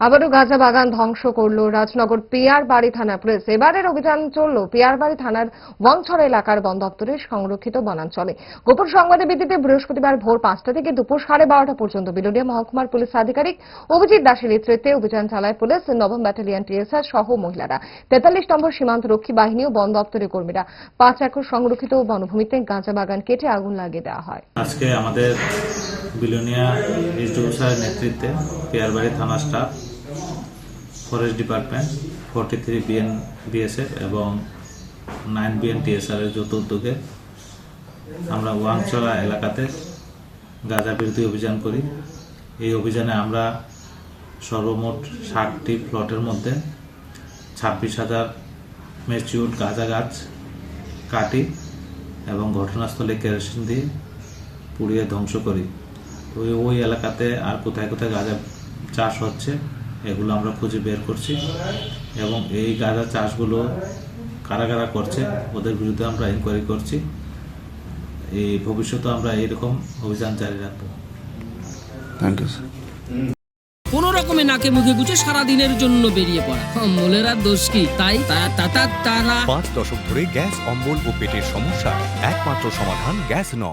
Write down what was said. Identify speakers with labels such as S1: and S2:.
S1: আবারও গাঁজা বাগান ধ্বংস করল রাজনগর পিয়ারবাড়ি থানা পুলিশ। এবারের অভিযান চলল পিয়ারবাড়ি থানার ওয়াংছড়া এলাকার বন দপ্তরের সংরক্ষিত বনাঞ্চলে। গোপন সংবাদের ভিত্তিতে বৃহস্পতিবার ভোর পাঁচটা থেকে দুপুর সাড়ে বারোটা পর্যন্ত বিলোনিয়া মহকুমার পুলিশ আধিকারিক অভিজিৎ দাসের নেতৃত্বে অভিযান চালায় পুলিশ, নবম ব্যাটালিয়ন টিএসআর সহ মহিলারা। তেতাল্লিশ নম্বর সীমান্ত রক্ষী বাহিনী ও বন দপ্তরের কর্মীরা পাঁচ একর সংরক্ষিত বনভূমিতে গাঁজা বাগান কেটে আগুন লাগিয়ে দেওয়া হয়।
S2: আজকে আমাদের বিলোনিয়া নেতৃত্বে পেয়ারবাড়ি থানা staff forest department, forty three BN, BSF এবং নাইন বিএন টিএসআর এর যৌথ উদ্যোগে আমরা ওয়াংচলা এলাকাতে গাঁজা বিরোধী অভিযান করি। এই অভিযানে আমরা সর্বমোট ষাটটি প্লটের মধ্যে ছাব্বিশ হাজার মেচিউর গাঁজা গাছ কাটি এবং ঘটনাস্থলে কেরোসিন দিয়ে পুড়িয়ে ধ্বংস করি। ওই ওই এলাকাতে আর কোথায় কোথায় গাঁজা চাষ হচ্ছে এগুলো আমরা খুঁজে বের করছি এবং এই গাঁজা চাষগুলো কারা কারা করছে ওদের বিরুদ্ধে আমরা ইনকোয়ারি করছি। এই ভবিষ্যতে আমরা এইরকম অভিযান জারি রাখব।
S3: থ্যাংক ইউ স্যার
S4: কোন রকমে নাকে মুখে গুজে সারা দিনের জন্য বেরিয়ে পড়া। মোলের আর দোষ কি? তাই তা- তা- তা- তারা
S5: পাঁচ দশক ধরে গ্যাস অম্বল ও পেটের সমস্যা একমাত্র সমাধান গ্যাস নয়।